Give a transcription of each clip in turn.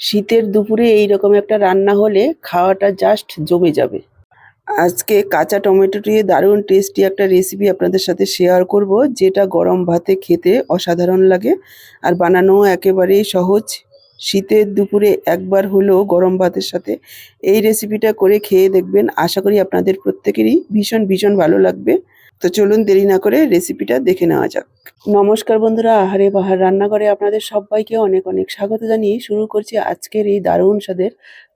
শীতের দুপুরে এই রকম একটা রান্না হলে খাওয়াটা জাস্ট জমে যাবে। আজকে কাঁচা টমেটো দিয়ে দারুণ টেস্টি একটা রেসিপি আপনাদের সাথে শেয়ার করব, যেটা গরম ভাতে খেতে অসাধারণ লাগে, আর বানানো একেবারেই সহজ। শীতের দুপুরে একবার হলেও গরম ভাতের সাথে এই রেসিপিটা করে খেয়ে দেখবেন। আশা করি আপনাদের প্রত্যেকেরই ভীষণ ভীষণ ভালো লাগবে। তো চলুন দেরি না করে রেসিপিটা দেখে নেওয়া যাক। নমস্কার বন্ধুরা, আহারে বাহার রান্নাঘরে আপনাদের সবাইকে অনেক অনেক স্বাগত জানিয়ে শুরু করছি আজকের এই দারুণ স্বাদের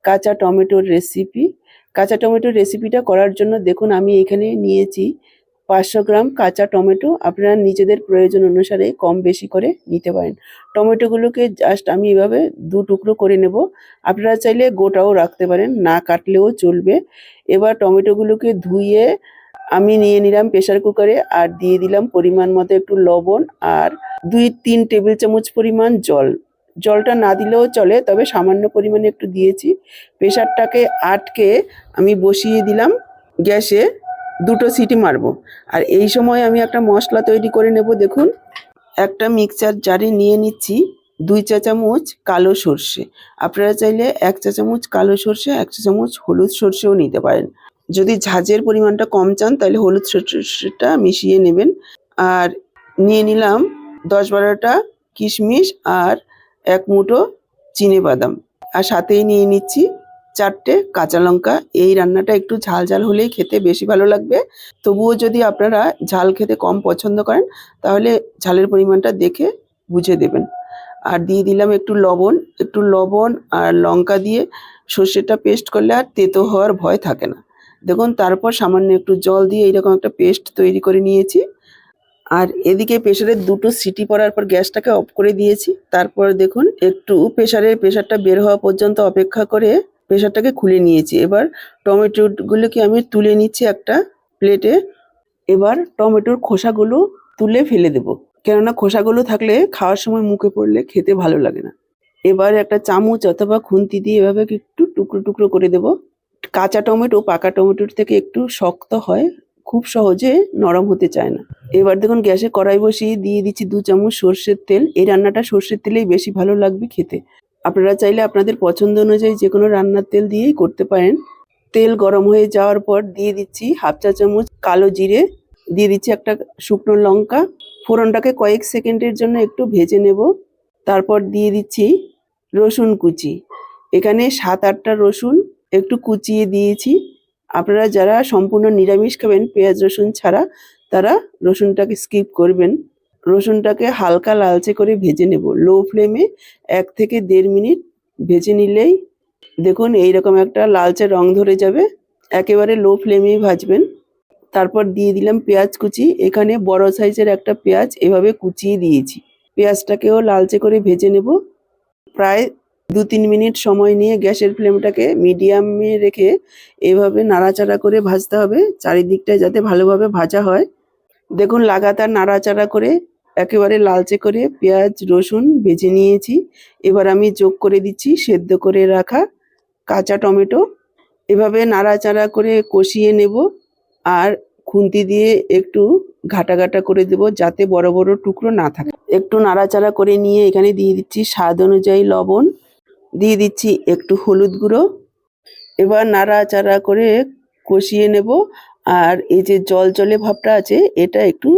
কাঁচা টমেটোর রেসিপি কাঁচা টমেটোর রেসিপিটা করার জন্য দেখুন, আমি এখানে নিয়েছি পাঁচশো গ্রাম কাঁচা টমেটো আপনারা নিজেদের প্রয়োজন অনুসারে কম বেশি করে নিতে পারেন। টমেটোগুলোকে জাস্ট আমি এভাবে দু টুকরো করে নেব। আপনারা চাইলে গোটাও রাখতে পারেন, না কাটলেও চলবে। এবার টমেটোগুলোকে ধুয়ে আমি নিয়ে নিলাম প্রেশার কুকারে আর দিয়ে দিলাম পরিমাণ মতো একটু লবণ আর দুই তিন টেবিল চামচ পরিমাণ জল। জলটা না দিলেও চলে, তবে সামান্য পরিমাণে একটু দিয়েছি। প্রেশারটাকে আটকে আমি বসিয়ে দিলাম গ্যাসে। দুটো সিটি মারবো। আর এই সময় আমি একটা মশলা তৈরি করে নেব, দেখুন। একটা মিক্সচার জারে নিয়ে নিচ্ছি দুই চা চামচ কালো সর্ষে। আপনারা চাইলে এক চা চামচ কালো সর্ষে, এক চা চামচ হলুদ সর্ষেও নিতে পারেন। যদি ঝাঁঝের পরিমাণটা কম চান, তাহলে হলুদ সর্ষেটা মিশিয়ে নেবেন। আর নিয়ে নিলাম দশ বারোটা কিশমিশ আর এক মুঠো চিনে বাদাম। আর সাথেই নিয়ে নিচ্ছি চারটে কাঁচা লঙ্কা, এই রান্নাটা একটু ঝাল ঝাল হলেই খেতে বেশি ভালো লাগবে। তবুও যদি আপনারা ঝাল খেতে কম পছন্দ করেন, তাহলে ঝালের পরিমাণটা দেখে বুঝে দেবেন। আর দিয়ে দিলাম একটু লবণ একটু লবণ আর লঙ্কা দিয়ে সর্ষেটা পেস্ট করলে আর তেতো হওয়ার ভয় থাকে না। দেখুন, তারপর সামান্য একটু জল দিয়ে এইরকম একটা পেস্ট তৈরি করে নিয়েছি। আর এদিকে প্রেশারের দুটো সিটি পড়ার পর গ্যাসটাকে অফ করে দিয়েছি। তারপর দেখুন, একটু প্রেশারের প্রেশারটা বের হওয়া পর্যন্ত অপেক্ষা করে প্রেসারটাকে খুলে নিয়েছি। এবার টমেটোগুলোকে আমি তুলে নিচ্ছি একটা প্লেটে। এবার টমেটোর খোসাগুলো তুলে ফেলে দেব। কেননা খোসাগুলো থাকলে খাওয়ার সময় মুখে পড়লে খেতে ভালো লাগে না। এবার একটা চামচ অথবা খুন্তি দিয়ে এভাবে একটু টুকরো টুকরো করে দেব। কাঁচা টমেটো, পাকা টমেটোর থেকে একটু শক্ত হয়। খুব সহজে নরম হতে চায় না। এবার দেখুন গ্যাসে কড়াই বসিয়ে দিয়ে দিচ্ছি দু চামচ সর্ষের তেল। এই রান্নাটা সর্ষের তেলেই বেশি ভালো লাগবে খেতে। আপনারা চাইলে আপনাদের পছন্দ অনুযায়ী যে কোনো রান্নার তেল দিয়েই করতে পারেন। তেল গরম হয়ে যাওয়ার পর দিয়ে দিচ্ছি হাফ চা চামচ কালো জিরে, দিয়ে দিচ্ছি একটা শুকনো লঙ্কা। ফোড়নটাকে কয়েক সেকেন্ডের জন্য একটু ভেজে নেব। তারপর দিয়ে দিচ্ছি রসুন কুচি। এখানে সাত আটটা রসুন একটু কুচিয়ে দিয়েছি। আপনারা যারা সম্পূর্ণ নিরামিষ খাবেন, পেঁয়াজ রসুন ছাড়া, তারা রসুনটাকে স্কিপ করবেন। রসুনটাকে হালকা লালচে করে ভেজে নেব। লো ফ্লেমে এক থেকে দেড় মিনিট ভেজে নিলেই দেখুন এইরকম একটা লালচে রং ধরে যাবে। একেবারে লো ফ্লেমেই ভাজবেন। তারপর দিয়ে দিলাম পেঁয়াজ কুচি। এখানে বড় সাইজের একটা পেঁয়াজ এভাবে কুচিয়ে দিয়েছি। পেঁয়াজটাকেও লালচে করে ভেজে নেব। প্রায় দু তিন মিনিট সময় নিয়ে গ্যাসের ফ্লেমটাকে মিডিয়ামে রেখে এভাবে নাড়াচাড়া করে ভাজতে হবে। চারিদিকটা যাতে ভালোভাবে ভাজা হয়। দেখুন লাগাতার নাড়াচাড়া করে একেবারে লালচে করে পেঁয়াজ, রসুন ভেজে নিয়েছি। এবার আমি যোগ করে দিচ্ছি, সেদ্ধ করে রাখা কাঁচা টমেটো। এভাবে নাড়াচাড়া করে কষিয়ে নেব আর খুন্তি দিয়ে একটু ঘাটা ঘাটা করে দেব যাতে বড় বড় টুকরো না থাকে। একটু নাড়াচাড়া করে নিয়ে এখানে দিয়ে দিচ্ছি স্বাদ অনুযায়ী লবণ। দিয়ে দিচ্ছি একটু হলুদ গুঁড়ো। এবার নাড়াচাড়া করে কষিয়ে নেব আর এই যে জল জলে ভাবটা আছে, এটা একটু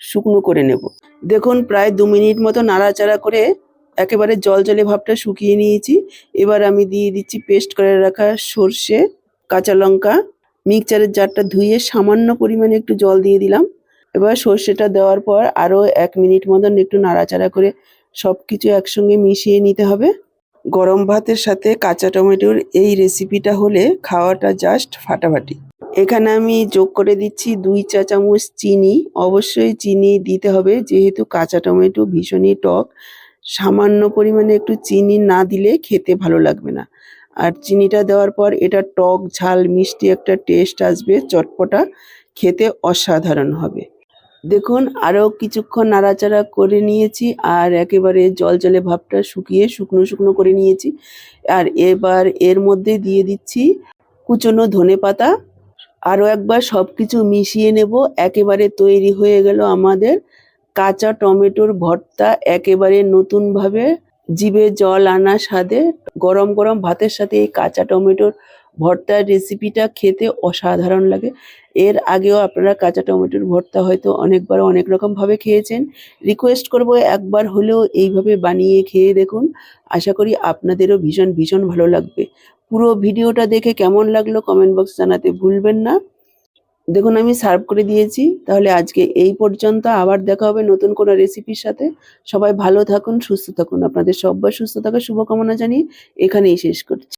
শুকনো করে নেব। দেখুন, প্রায় দু মিনিট মতো নাড়াচাড়া করে একেবারে জল জলে ভাবটা শুকিয়ে নিয়েছি। এবার আমি দিয়ে দিচ্ছি পেস্ট করে রাখা সর্ষে, কাঁচা লঙ্কা। মিক্সচারের জারটা ধুয়ে সামান্য পরিমাণে একটু জল দিয়ে দিলাম। এবার সর্ষেটা দেওয়ার পর আরও এক মিনিট মতন একটু নাড়াচাড়া করে সব কিছু একসঙ্গে মিশিয়ে নিতে হবে। গরম ভাতের সাথে কাঁচা টমেটোর এই রেসিপিটা হলে খাওয়াটা জাস্ট ফাটাফাটি। এখানে আমি যোগ করে দিচ্ছি দুই চা চামচ চিনি। অবশ্যই চিনি দিতে হবে, যেহেতু কাঁচা টমেটো ভীষণই টক। সামান্য পরিমাণে একটু চিনি না দিলে খেতে ভালো লাগবে না। আর চিনিটা দেওয়ার পর এটা টক, ঝাল, মিষ্টি একটা টেস্ট আসবে, চটপটা খেতে অসাধারণ হবে। দেখুন, আরও কিছুক্ষণ নাড়াচাড়া করে নিয়েছি আর একেবারে জল জলে ভাবটা শুকিয়ে শুকনো শুকনো করে নিয়েছি। আর এবার এর মধ্যে দিয়ে দিচ্ছি কুচনো ধনে পাতা আরও একবার সব কিছু মিশিয়ে নেব। একেবারে তৈরি হয়ে গেল আমাদের কাঁচা টমেটোর ভর্তা, একেবারে নতুনভাবে জিভে জল আনা স্বাদে গরম গরম ভাতের সাথে এই কাঁচা টমেটোর ভর্তার রেসিপিটা খেতে অসাধারণ লাগে। এর আগেও আপনারা কাঁচা টমেটোর ভর্তা হয়তো অনেকবার অনেক রকম ভাবে খেয়েছেন। রিকোয়েস্ট করব একবার হলেও এইভাবে বানিয়ে খেয়ে দেখুন। আশা করি আপনাদেরও ভীষণ ভীষণ ভালো লাগবে। পুরো ভিডিওটা দেখে কেমন লাগল কমেন্ট বক্স জানাতে ভুলবেন না। দেখুন, আমি সার্ভ করে দিয়েছি। তাহলে আজকে এই পর্যন্ত আবার দেখা হবে নতুন কোনো রেসিপির সাথে। সবাই ভালো থাকুন, সুস্থ থাকুন। আপনাদের সবাই সুস্থ থাকার শুভকামনা জানিয়ে এখানেই শেষ করছি।